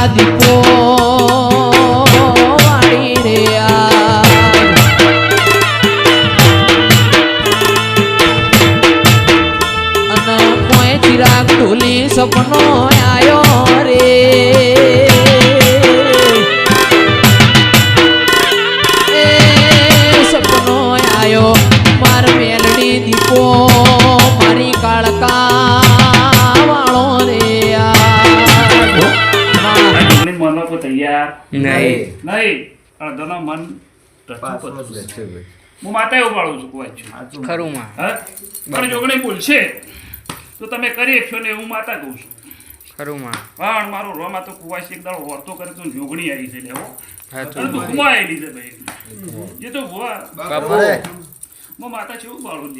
ચિરા તૈયાર નહીં. નહીં. અડધોનો મન હું માતા એવું પાડું છું. કોઈ છું ખરું માં હા? પણ જોગણી બોલશે તો તમે કરી શકશો ને હું માતા કહું છું. ખરું માં પણ મારો રોમાં તો કુવાસી એક દાડો વર્તો કરે તો જોગણી આવી છે લેવો. સાચું અને તો માં. કુવા આવેલી છે ભાઈ. જે તો ભુવા. હું માતા છેવું પાડું.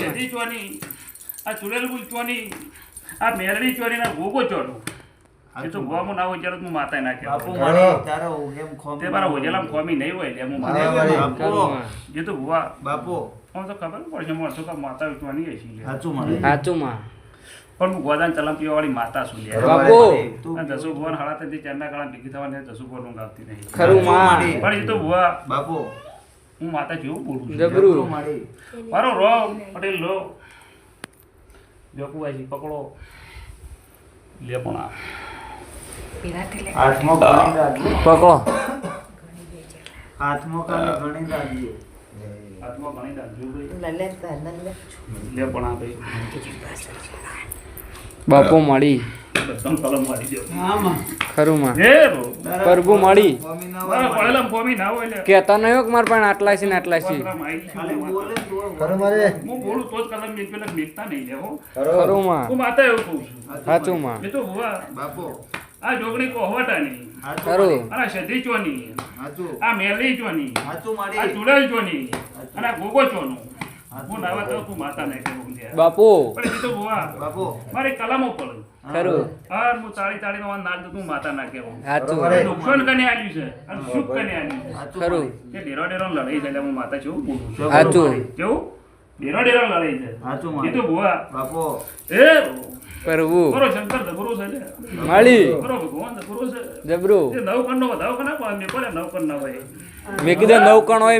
જતી ચોની આ ચુડેલ ગુલ ચોની આ મેરડી ચોરીના ના ગોગો ચોનું. એ તો ભુવામાં ના હોય ત્યારે હું માતા નાખે બાપુ મારી તારો ઉગેમ તે મારા હોજેલામાં ખોમી નહીં હોય એટલે હું માતા બાપુ ખરું માં એ તો ભુવા બાપુ. આમ તો ખબર પડશે તો માતા વિચવાની હશે સાચું મારે સાચું માં પણ હું ગોદાન ચલમ પીવા વાળી માતા છું લે બાપુ. દસુ ભુવન હાડા તેથી ચારના કાળા ભેગી થવાની દસુ ભુવન ઊંઘ આવતી નહીં. ખરું માં. પણ એ તો ભુવા બાપુ. હું માતા જેવું બોલું છું. જબરું. મારો. રો પટેલ લો જોકુવાજી પકડો. લે પણ હાથમાં ઘણી રાખજો પકડો. હાથમાં કાલે ઘણી રાખજો હાથમાં ઘણી દાંજો પણ આ ભાઈ. બાપુ મળી કેતા નહીં કે મારા પણ આટલા છે ને આટલા છે. ખરું માં સાચું માં બાપુ આ જોગણી કોહવટાની. અને સધી ચોની આ મેલી ચોની આ મારી. ચોની અને ગોગો ચોનું હું નાવા તો હું માતા નહીં કહું બાપુ. પણ એ તો ભુવા બાપુ. મારી કલમો પડે ખરું. હા હું તાળી તાળી નો નાલ તો માતા ના કહેવું નુકસાન કને છે? અને સુખ કને આલ્યું છે? ખરું. કે ડેરો ડેરો લડાઈ છે એટલે હું માતા છું. સાચું કેવું? ડેરો ડેરો લડાઈ છે. હાચું એ તો ભુવા બાપુ. એ મળી. જબરો. મેં હોય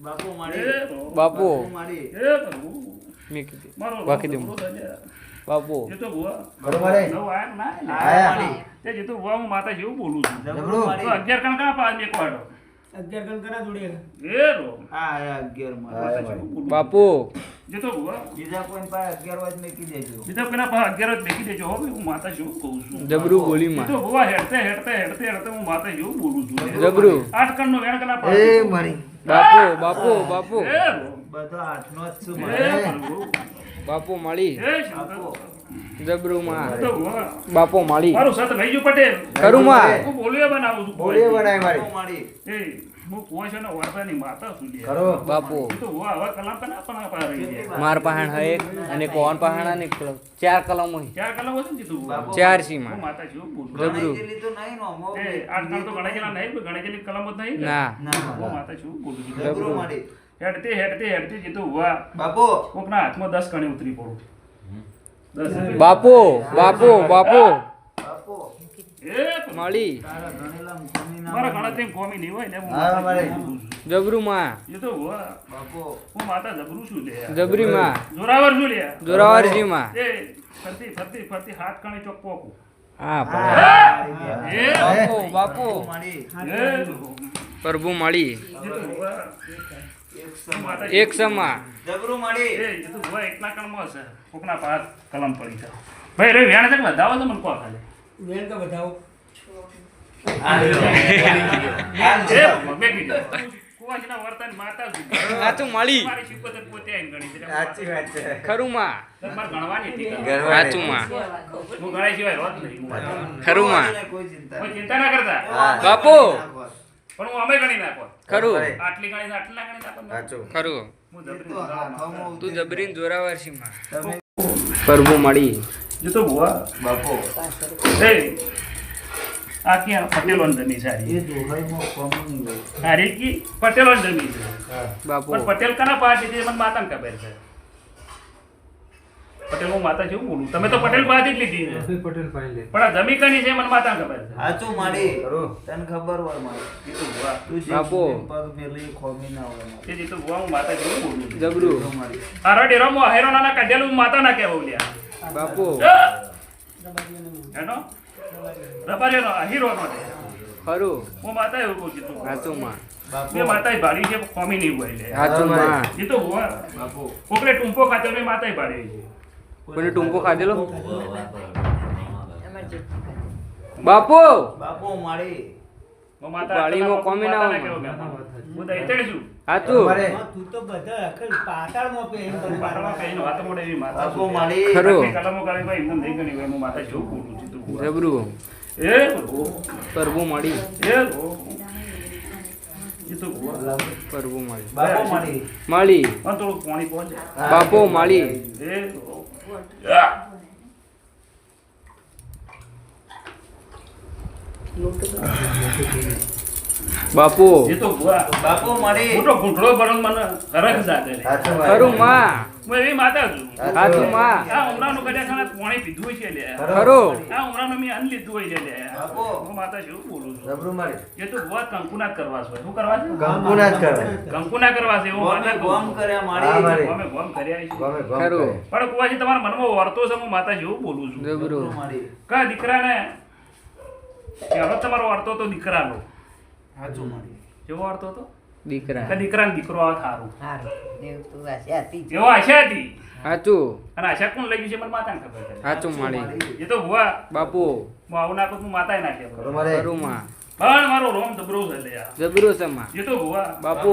બાપુ બાકી. બાપુ. માતા જેવું બોલું છું. અગિયાર કણ કણા પાસ એક બાપુ. જબરું બોલી માં તો ભુવા હેડતે હેડતે હેડતે હેડતે હું માતા જેવું બોલું છું. જબરું. આઠ નો એ મારી. બાપુ બાપુ બાપુ. એ રો. બધો જ છું. બાપુ મળી. માં. બાપુ મળી મારું સત લઈજો પટેલ. ખરું હું બોલીએ બનાવું છું બોલીએ બનાય મારી. બાપુ મારી. એ હું કુવાશાના વાર્તાની માતા છું લ્યા. ખરો. તો ભુવા હવે કલામ પણ આ પાર રહી માર પહાણ હે અને કોણ પહાણ અને ચાર કલમ હોય. ચાર કલામ હશે ને જીતું? બાપો. બાપુ. ચાર હું સીમાં. માતા જેવું બોલું જબરું. તો નહીં નો મો એ આઠ કણ તો ગણેશના નહીં પણ ગણેશની કલમ જ નહીં ના. ના. માતા જેવું બોલું છું. જબરું હેડતે હેડતે હેડતે જીતું ભુવા બાપુ. કોકના હાથમાં દસ કણી ઉતરી પડું. બાપુ બાપુ બાપુ. બાપુ એ મળી. જબરું માં એ તો ભુવા બાપુ. હું માતા જબરું છું લે જબરી માં જોરાવરજી હા બાપુ બાપુ. પ્રભુ મળી. એક સમા. જબરું મળી એ તું હોય એકના કણમાં છે કોકના પાસ કલમ પડી છે. ભાઈ રે વ્યાણ તક વધાવો તો મને કો ખાલે. વેણ તો કરતા? બાપુ. પણ હું અમે ગણી નાખો. ખરું. આટલી ગણી આટલી ગણી નાખો. ખરું. તો જબરીન જોરાવરજી માં પ્રભુ મળી. જો તો ભુવા બાપુ. એ આ પટેલો જમી સારી એ દુહાઈમાં કોમની સારી કી પટેલો જમી છે. બાપુ. પટેલ કના પાર્ટી છે મને માતાને ખબર છે. પટેલ હું માતા જેવું બોલું. તમે તો પટેલ પાસે જ લીધી છે. પટેલ પાસે પણ આ જમી કની છે મને માતા ખબર છે. સાચું માડી તને ખબર હોય માડી એ તો તું જે બાપુ. પગ પેલી ખોમી ના હોય જે તો ભુવા હું માતા જેવું બોલું જબરું. જો માડી આ રડ એરો મો હેરો નાના કાઢેલું હું માતા ના કહેવું લ્યા બાપો. એનો રબારીનો હીરો નો ખરું. હું માતા એવું બોલું તું સાચું માં. મેં માતા ભાડી છે ખોમી નહીં હોય લે. સાચું માં. એ તો બાપુ. કોકરે ટૂંપો ખાતે મેં માતા ભાડી છે. કોને ટૂંપો ખાધેલો? બાપુ! બાપુ માતા ભાડીમાં કોમી ના. હું તો તું. તો બધા પાતાળમાં. માડી ખરું. માતા. જબરું. એ. પરબુ મળી એ. પરબુ મળી બાપુ મળી. પણ થોડું પાણી પહોંચે. બાપુ મળી. બાપુ એ તો. બાપુ મારી મોટો ઘૂંટડો ભરણ મને હરખ સાથે. ખરું માં એવી માતા છું. સાચું માં આ ઉમરાનું કદાચ આના પાણી પીધું છે લે. ખરું. આ ઉમરાનું મેં અન્ન લીધું હોય છે લે. હું માતા જેવું બોલું છું. જબરું મારી. એ તો ભુવા કંકુના કરવા છે. શું કરવા છે? કંકુના જ કંકુના કરવા છે એવું માતા ગોમ કર્યા હા, માડી માડી. ગોમ કર્યા છીએ. ગમે ગમે ખરું. પણ કુવાજી તમારા મનમાં વર્તો છે હું માતા જેવું બોલું છું. જબરું. કા દીકરાને પહેલો તમારો વર્તો તો દીકરાનો. સાચું જેવો કેવો વર્તો હતો? દીકરા. દીકરા દીકરો આવે હતી. એવો આશા હતી? સાચું અને આશા કોણ લઈ ગયું છે મને માતાને ખબર છે. સાચું મળી. એ તો ભુવા. બાપુ. હું આવું નાખું તું માતા માતાએ ના ખરું માં પણ મારો રોમ જબરો છે લે જબરો છે માં. એ તો ભુવા. બાપુ.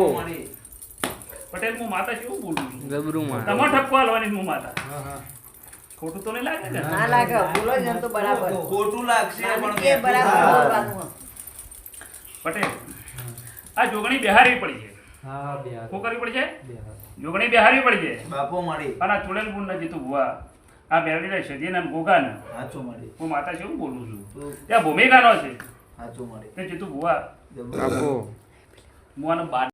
પટેલ હું માતા શું બોલું છું. જબરું માં તમારે ઠપકો હાલવાની હું માતા. ખોટું તો નહીં લાગે ને? ના લાગે બોલો ને તો બરાબર. ખોટું લાગશે પણ કે બરાબર પટેલ. આ જોગણી બિહારી પડી છે. હા બિહાર શું કરવી પડી છે જોગણી બિહારી પડી છે. બાપો મારી. અને આ ચુડેલ ગુણ નથી તું ભુવા આ મેળવીને સજીને અને ગોગાને. સાચું મારી. હું માતા છે હું બોલું છું. તું ત્યાં ભૂમિકાનો છે. સાચું મારી. તે જીતું ભુવા. બાપો બાપુ. હું બાર